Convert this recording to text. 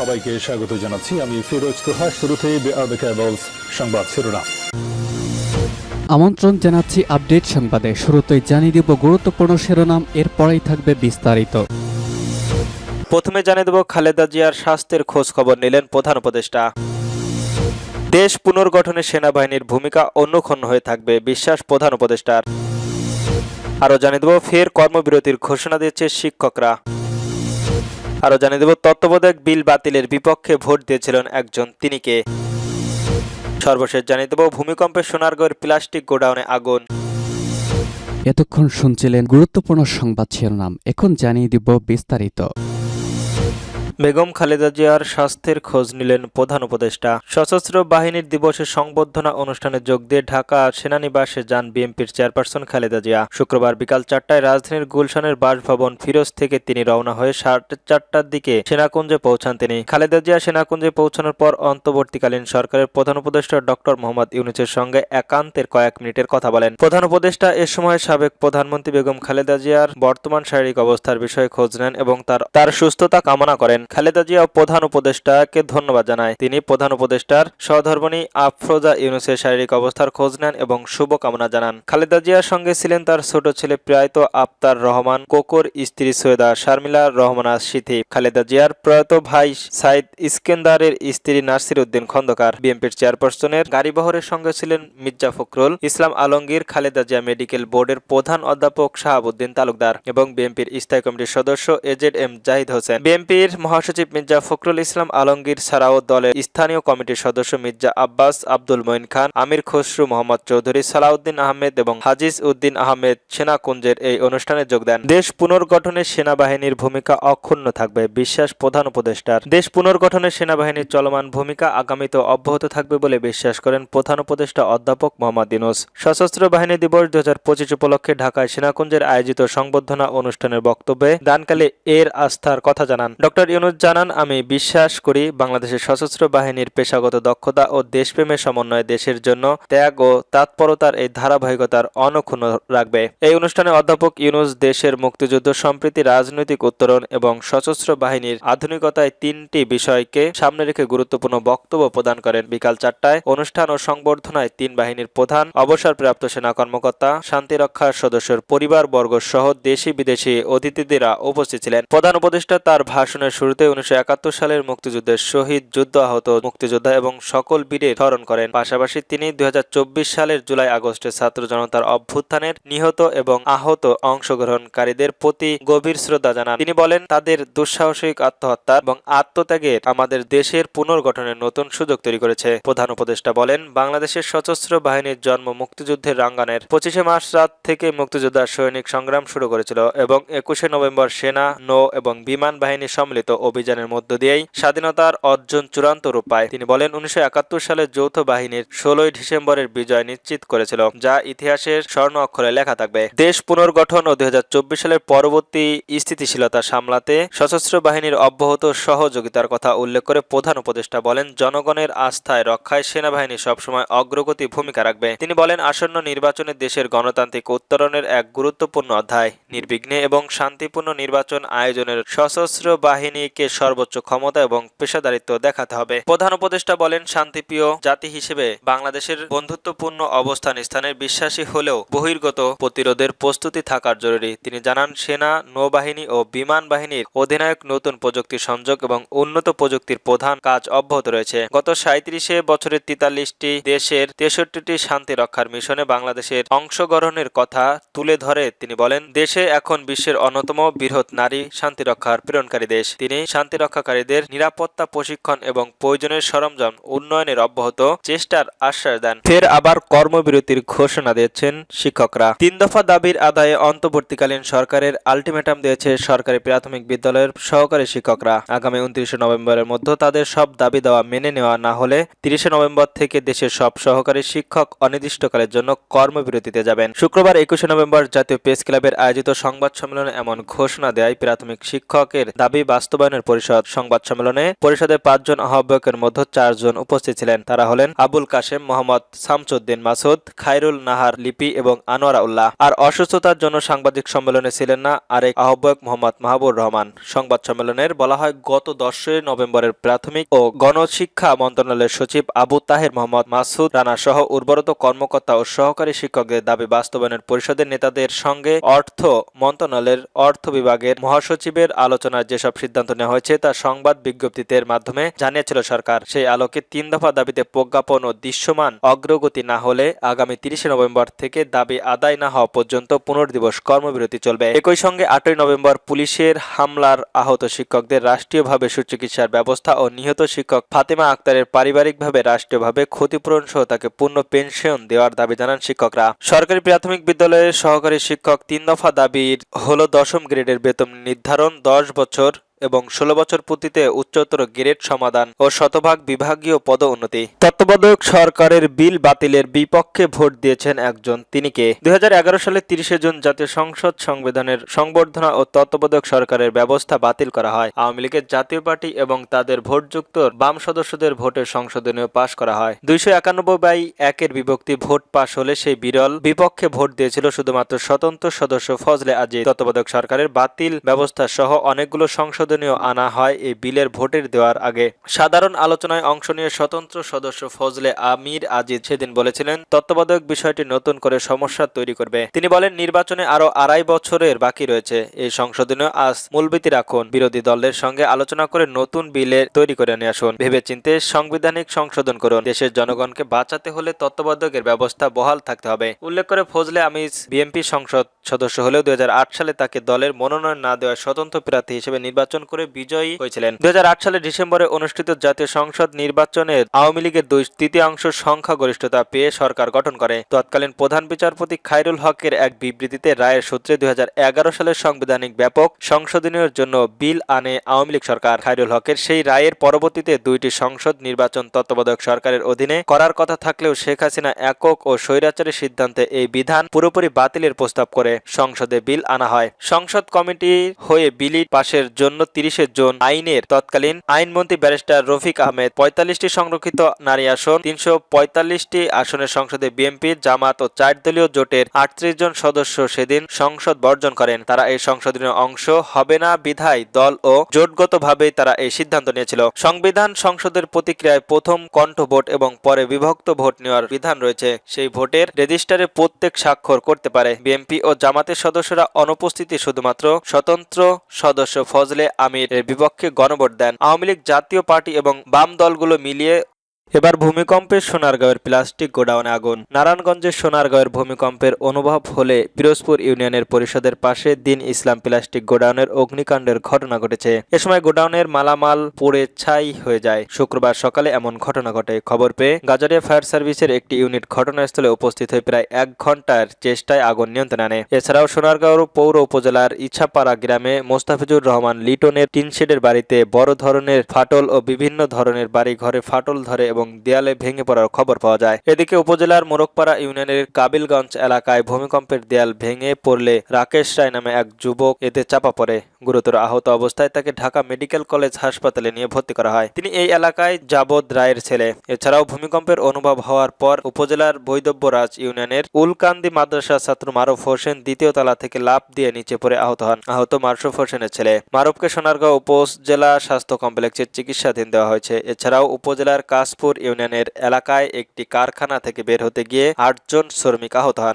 সবাইকে স্বাগত জানাচ্ছি। আমি ফিরোজ তোহা শুরুতে সংবাদ শিরোনাম। আমন্ত্রণ জানাচ্ছি আপডেট সংবাদে। শুরুতেই জানিয়ে দিব গুরুত্বপূর্ণ শিরোনাম এরপরেই থাকবে বিস্তারিত। প্রথমে জানিয়ে দেব খালেদা জিয়ার স্বাস্থ্যের খোঁজ খবর নিলেন প্রধান উপদেষ্টা। দেশ পুনর্গঠনে সেনাবাহিনীর ভূমিকা অন্যক্ষণ হয়ে থাকবে বিশ্বাস প্রধান উপদেষ্টার। আরও জানিয়ে দেব ফের কর্মবিরতির ঘোষণা দিয়েছে শিক্ষকরা। আরও জানিয়ে দেব, তত্ত্বাবধায়ক বিল বাতিলের বিপক্ষে ভোট দিয়েছিলেন একজন, তিনি কে? সর্বশেষ জানিয়ে দেব, ভূমিকম্পে সোনারগড় প্লাস্টিক গোডাউনে আগুন। এতক্ষণ শুনছিলেন গুরুত্বপূর্ণ সংবাদ শিরোনাম। এখন জানিয়ে দিব বিস্তারিত। বেগম খালেদা জিয়ার স্বাস্থ্যের খোঁজ নিলেন প্রধান উপদেষ্টা। সশস্ত্র বাহিনীর দিবসের সংবর্ধনা অনুষ্ঠানে যোগ দিয়ে ঢাকা সেনানিবাসে যান বিএনপির চেয়ারপারসন খালেদা জিয়া। শুক্রবার বিকাল চারটায় রাজধানীর গুলশানের বাসভবন ফিরোজ থেকে তিনি রওনা হয়ে সাড়ে চারটার দিকে সেনাকুঞ্জে পৌঁছান তিনি। খালেদা জিয়া সেনাকুঞ্জে পৌঁছানোর পর অন্তর্বর্তীকালীন সরকারের প্রধান উপদেষ্টা ডক্টর মোহাম্মদ ইউনুসের সঙ্গে একান্তের কয়েক মিনিটের কথা বলেন। প্রধান উপদেষ্টা এ সময় সাবেক প্রধানমন্ত্রী বেগম খালেদা জিয়ার বর্তমান শারীরিক অবস্থার বিষয়ে খোঁজ নেন এবং তার তার সুস্থতা কামনা করেন। খালেদা জিয়া প্রধান উপদেষ্টাকে ধন্যবাদ জানায়। তিনি প্রধান উপদেষ্টার সহধর্মণী আফরোজা ইউনুসের শারীরিক অবস্থার খোঁজ নেন এবং শুভকামনা জানান। খালেদা জিয়ার সঙ্গে ছিলেন তার ছোট ছেলে প্রয়াত আফতার রহমান, কোকর স্ত্রী সৈয়দা শারমিলা রহমানা সিথি। খালেদা জিয়ার প্রয়াত ভাই সাইদ ইস্কেন্দারের স্ত্রী নাসির উদ্দিন খন্দকার। বিএনপির চেয়ারপারসনের গাড়িবহরের সঙ্গে ছিলেন মির্জা ফখরুল, ইসলাম আলমগীর, খালেদা জিয়া মেডিকেল বোর্ডের প্রধান অধ্যাপক শাহাবুদ্দিন তালুকদার এবং বিএনপির স্থায়ী কমিটির সদস্য এজেড এম জাহিদ হোসেন। বিএনপির মহাসচিব মির্জা ফখরুল ইসলাম আলমগীর ছাড়াও দলের স্থানীয় কমিটির সদস্য মির্জা আব্বাস, আব্দুল মঈন খান, আমির খসরু, মোহাম্মদ চৌধুরী সালাউদ্দিন আহমেদ এবং হাজিজ উদ্দিন আহমেদ সেনাকুঞ্জের এই অনুষ্ঠানে যোগ দেন। দেশ পুনর্গঠনে সেনাবাহিনীর ভূমিকা অক্ষুণ্ণ থাকবে, বিশ্বাস প্রধান উপদেষ্টার। দেশ পুনর্গঠনে সেনাবাহিনীর চলমান ভূমিকা আগামীতে অব্যাহত থাকবে বলে বিশ্বাস করেন প্রধান উপদেষ্টা অধ্যাপক মোহাম্মদ ইউনুস। সশস্ত্র বাহিনী দিবস দু হাজার পঁচিশ উপলক্ষে ঢাকায় সেনাকুঞ্জের আয়োজিত সংবর্ধনা অনুষ্ঠানের বক্তব্যে দানকালে এর আস্থার কথা জানান। ডক্টর ইউনুস জানান, আমি বিশ্বাস করি বাংলাদেশের সশস্ত্র বাহিনীর পেশাগত দক্ষতা ও দেশপ্রেমের সমন্বয়ে দেশের জন্য ত্যাগ ও তৎপরতার এই ধারাবাহিকতার অনক্ষুণ্ণ রাখবে। এই অনুষ্ঠানে অধ্যাপক ইউনুস দেশের মুক্তিযুদ্ধ সম্প্রীতি, রাজনৈতিক উত্তরণ এবং সশস্ত্র বাহিনীর আধুনিকতায় তিনটি বিষয়কে সামনে রেখে গুরুত্বপূর্ণ বক্তব্য প্রদান করেন। বিকাল চারটায় অনুষ্ঠান ও সংবর্ধনায় তিন বাহিনীর প্রধান অবসরপ্রাপ্ত সেনা কর্মকর্তা শান্তিরক্ষার সদস্যের পরিবারবর্গ সহ দেশি বিদেশি অতিথিদেরা উপস্থিত ছিলেন। প্রধান উপদেষ্টা তার ভাষণের শুরুতে উনিশশো একাত্তর সালের মুক্তিযুদ্ধের শহীদ যুদ্ধ আহত মুক্তিযোদ্ধা এবং সকল বীরের স্মরণ করেন। পাশাপাশি তিনি দুই সালের জুলাই আগস্টে ছাত্র জনতার অভ্যুত্থানের নিহত এবং আহত অংশগ্রহণকারীদের প্রতি গভীর শ্রদ্ধা জানান। তিনি বলেন, তাদের দুঃসাহসিক আত্মহত্যা এবং আত্মত্যাগের আমাদের দেশের পুনর্গঠনের নতুন সুযোগ তৈরি করেছে। প্রধান উপদেষ্টা বলেন, বাংলাদেশের সশস্ত্র বাহিনীর জন্ম মুক্তিযুদ্ধের রাঙ্গানের পঁচিশে মার্চ রাত থেকে মুক্তিযোদ্ধা সৈনিক সংগ্রাম শুরু করেছিল এবং একুশে নভেম্বর সেনা, নৌ এবং বিমান বাহিনী সম্মিলিত অভিযানের মধ্য দিয়েই স্বাধীনতার অর্জন চূড়ান্ত রূপ পায় তিনি বলেন উনিশশো একাত্তর সালে যৌথ বাহিনীর ষোলোই ডিসেম্বরের বিজয় নিশ্চিত করেছিল, যা ইতিহাসের স্বর্ণ অক্ষরে লেখা থাকবে। দেশ পুনর্গঠন ও দুই সালের পরবর্তী স্থিতিশীলতা সামলাতে সশস্ত্র বাহিনীর অব্যাহত সহযোগিতার কথা উল্লেখ করে প্রধান উপদেষ্টা বলেন, জনগণের আস্থায় রক্ষায় সেনাবাহিনী সবসময় অগ্রগতি ভূমিকা রাখবে। তিনি বলেন, আসন্ন নির্বাচনে দেশের গণতান্ত্রিক উত্তরণের এক গুরুত্বপূর্ণ অধ্যায়। নির্বিঘ্নে এবং শান্তিপূর্ণ নির্বাচন আয়োজনের সশস্ত্র বাহিনীকে সর্বোচ্চ ক্ষমতা এবং পেশাদারিত্ব দেখাতে হবে। প্রধান উপদেষ্টা বলেন, শান্তিপ্রিয় জাতি হিসেবে বাংলাদেশের বন্ধুত্বপূর্ণ অবস্থান স্থানের বিশ্বাসী হলেও বহির্গত প্রতিরোধের প্রস্তুতি থাকার জরুরি। তিনি জানান, সেনা, নৌবাহিনী ও বিমান বাহিনীর অধিনায়ক নতুন প্রযুক্তি সংযোগ এবং উন্নত প্রযুক্তির প্রধান কাজ অব্যাহত রয়েছে। গত সাঁত্রিশে বছরের তেতাল্লিশটি দেশের তেষট্টিটি শান্তি রক্ষার মিশনে বাংলাদেশের অংশগ্রহণের কথা তুলে ধরে তিনি বলেন, দেশে এখন বিশ্বের অন্যতম বৃহৎ নারী শান্তিরক্ষার প্রেরণকারী দেশ। তিনি শান্তিরক্ষাকারীদের নিরাপত্তা প্রশিক্ষণ এবং প্রয়োজনের সরঞ্জাম উন্নয়নের অব্যাহত চেষ্টার আশ্বাস দেন। ফের আবার কর্মবিরতির ঘোষণা দিয়েছেন শিক্ষকরা। তিন দফা দাবির আদায়ে অন্তর্বর্তীকালীন সরকারের আলটিমেটাম দিয়েছে সরকারি প্রাথমিক বিদ্যালয়ের সহকারী শিক্ষকরা। আগামী উনত্রিশে নভেম্বরের মধ্যে তাদের সব দাবি দেওয়া মেনে নেওয়া না হলে তিরিশে নভেম্বর থেকে দেশের সব সহকারী শিক্ষক অনির্দিষ্টকালের জন্য কর্মবিরতিতে যাবেন। শুক্রবার একুশে নভেম্বর জাতীয় প্রেস ক্লাবের আয়োজিত সংবাদ সম্মেলনে এমন ঘোষণা দেয় প্রাথমিক শিক্ষকের দাবি বাস্তবায়ন বাস্তবায়নের পরিষদ সংবাদ সম্মেলনে পরিষদের পাঁচজন আহ্বায়কের মধ্যে চারজন উপস্থিত ছিলেন। তারা হলেন আবুল কাশেম, মোহাম্মদ শামসুদ্দিন মাসুদ, খায়রুল নাহার লিপি এবং আনোয়ারা উল্লাহ আর অসুস্থতার জন্য সাংবাদিক সম্মেলনে ছিলেন না আরেক আহ্বায়ক মোহাম্মদ মাহবুর রহমান। সংবাদ সম্মেলনের বলা হয়, গত দশই নভেম্বরের প্রাথমিক ও গণশিক্ষা মন্ত্রণালয়ের সচিব আবু তাহের মোহাম্মদ মাসুদ রানা সহ উর্বরত কর্মকর্তা ও সহকারী শিক্ষকদের দাবি, বাস্তবায়নের পরিষদের নেতাদের সঙ্গে অর্থ মন্ত্রণালয়ের অর্থ বিভাগের মহাসচিবের আলোচনায় যেসব সিদ্ধান্ত নেওয়া হয়েছে তা সংবাদ বিজ্ঞপ্তিতে মাধ্যমে জানিয়েছিল সরকার। সেই আলোকে তিন দফা দাবিতে প্রজ্ঞাপন ও দৃশ্যমান অগ্রগতি না হলে আগামী তিরিশে নভেম্বর থেকে দাবি আদায় না হওয়া পর্যন্ত পুনর্দিবস কর্মবিরতি চলবে। একই সঙ্গে আটই নভেম্বর পুলিশের হামলার আহত শিক্ষকদের রাষ্ট্রীয়ভাবে সুচিকিৎসার ব্যবস্থা ও নিহত শিক্ষক ফাতেমা আক্তারের পারিবারিকভাবে রাষ্ট্রীয়ভাবে ক্ষতিপূরণ সহ তাকে পূর্ণ পেনশন দেওয়ার দাবি জানান শিক্ষকরা। সরকারি প্রাথমিক বিদ্যালয়ের সহকারী শিক্ষক তিন দফা দাবির হল দশম গ্রেডের বেতন নির্ধারণ, দশ বছর এবং ষোলো বছর পূর্তিতে উচ্চতর গ্রেড সমাধান ও শতভাগ বিভাগীয় পদ উন্নতি। তত্ত্বাবধায়ক সরকারের বিল বাতিলের বিপক্ষে ভোট দিয়েছেন একজন। তিনি কে? দুই হাজার এগারো সালে তিরিশে জুন জাতীয় সংসদ সংবিধানের সংবর্ধনা ও তত্ত্বাবধায়ক সরকারের ব্যবস্থা বাতিল করা হয়। আওয়ামী লীগের জাতীয় পার্টি এবং তাদের ভোটযুক্ত বাম সদস্যদের ভোটে সংশোধনীয় পাশ করা হয়। দুইশো একানব্বই বাই একের বিভক্তি ভোট পাশ হলে সেই বিরল বিপক্ষে ভোট দিয়েছিল শুধুমাত্র স্বতন্ত্র সদস্য ফজলে আজি তত্ত্বাবধায়ক সরকারের বাতিল ব্যবস্থা সহ অনেকগুলো সংশোধনীয় আনা হয় এই বিলের ভোটের দেওয়ার আগে। সাধারণ আলোচনায় অংশ নিয়ে স্বতন্ত্র সদস্য ফজলে আমির আজিজ সেদিন বলেছিলেন, তত্ত্বাবধায়ক বিষয়টি নতুন করে সমস্যা তৈরি করবে। তিনি বলেন, নির্বাচনে আরও আড়াই বছরের বাকি রয়েছে। এই সংশোধনীয় আজ মূলবিতি রাখুন। বিরোধী দলের সঙ্গে আলোচনা করে নতুন বিলে তৈরি করে নিয়ে আসুন। ভেবেচিন্তে সাংবিধানিক সংশোধন করুন। দেশের জনগণকে বাঁচাতে হলে তত্ত্বাবধায়কের ব্যবস্থা বহাল থাকতে হবে। উল্লেখ করে ফজলে আমিজ বিএনপি সংসদ সদস্য হলেও দু হাজার আট সালে তাকে দলের মনোনয়ন না দেওয়ার স্বতন্ত্র প্রার্থী হিসেবে নির্বাচন করে বিজয়ী হয়েছিলেন। দুই সালে ডিসেম্বরে অনুষ্ঠিত জাতীয় সংসদ নির্বাচনে আওয়ামী লীগের দুই তৃতীয়াংশ সংখ্যাগরিষ্ঠতা পেয়ে সরকার গঠন করে। তৎকালীন প্রধান বিচারপতি খায়রুল হকের এক বিবৃতিতে রায়ের সূত্রে দুই সালের সাংবিধানিক ব্যাপক সংশোধনীর জন্য বিল আনে আওয়ামী লীগ সরকার। খায়রুল হকের সেই রায়ের পরবর্তীতে দুইটি সংসদ নির্বাচন তত্ত্বাবধায়ক সরকারের অধীনে করার কথা থাকলেও শেখ হাসিনা একক ও স্বৈরাচারের সিদ্ধান্তে এই বিধান পুরোপুরি বাতিলের প্রস্তাব করে সংসদে বিল আনা হয়। সংসদ কমিটি হয়ে বিলি পাশের জন্য তিরিশে জুন আইনের তৎকালীন আইনমন্ত্রী ব্যারিস্টার রফিক আহমেদ পঁয়তাল্লিশটি সংরক্ষিত নারী আসন, তিনশো পঁয়তাল্লিশটি আসনের সংসদে বিএনপি, জামাত ও চার দলীয় জোটের আটত্রিশ জন সদস্য সেদিন সংসদ বর্জন করেন। তারা এই সংশোধনের অংশ হবে না বিধায় দল ও জোটগতভাবেই তারা এই সিদ্ধান্ত নিয়েছিল। সংবিধান সংসদের প্রতিক্রিয়ায় প্রথম কণ্ঠ ভোট এবং পরে বিভক্ত ভোট নেওয়ার বিধান রয়েছে। সেই ভোটের রেজিস্টারে প্রত্যেক স্বাক্ষর করতে পারে। বিএনপি ও জামাতের সদস্যরা অনুপস্থিতি শুধুমাত্র স্বতন্ত্র সদস্য ফজলে আমির বিপক্ষে গণভোট দেন। আওয়ামী লীগ জাতীয় পার্টি এবং বাম দলগুলো মিলিয়ে এবার ভূমিকম্পে সোনারগাঁওয়ের প্লাস্টিক গোডাউনে আগুন। নারায়ণগঞ্জের সোনারগাঁওয়ের ভূমিকম্পের অনুভব হলে পিরোজপুর ইউনিয়নের পরিষদের পাশে দিন ইসলাম প্লাস্টিক গোডাউনের অগ্নিকাণ্ডের ঘটনা ঘটেছে। এ সময় গোডাউনের মালামাল পুড়ে ছাই হয়ে যায়। শুক্রবার সকালে এমন ঘটনা ঘটে। খবর পেয়ে গাজারিয়া ফায়ার সার্ভিসের একটি ইউনিট ঘটনাস্থলে উপস্থিত হয়ে প্রায় এক ঘণ্টার চেষ্টায় আগুন নিয়ন্ত্রণে আনে। এছাড়াও সোনারগাঁও পৌর উপজেলার ইছাপাড়া গ্রামে মোস্তাফিজুর রহমান লিটনের টিনশেডের বাড়িতে বড় ধরনের ফাটল ও বিভিন্ন ধরনের বাড়ি ঘরে ফাটল ধরে এবং দেয়ালে ভেঙে পড়ার খবর পাওয়া যায়। এদিকে উপজেলার মোরকপাড়া ইউনিয়নের কাবিলগঞ্জ এলাকায় ভূমিকম্পের দেয়াল ভেঙে পড়লে রাকেশ রায় নামে এক যুবক এতে চাপা পড়ে। গুরুতর আহত অবস্থায় তাকে ঢাকা মেডিকেল কলেজ হাসপাতালে নিয়ে ভর্তি করা হয়। তিনি এই এলাকায় যাবদ রায়ের ছেলে। এছাড়াও ভূমিকম্পের অনুভব হওয়ার পর উপজেলার বৈদব্যরাজ ইউনিয়নের উলকান্দি মাদ্রাসা ছাত্র মারুফ হোসেন দ্বিতীয় তলা থেকে লাফ দিয়ে নিচে পড়ে আহত হন। আহত মারুফ হোসেনের ছেলে। মারুফকে সোনারগাঁও উপজেলা স্বাস্থ্য কমপ্লেক্সের চিকিৎসাধীন দেওয়া হয়েছে। এছাড়াও উপজেলার কাশপুর ইউনিয়নের এলাকায় একটি কারখানা থেকে বের হতে গিয়ে আটজন শ্রমিক আহত হন।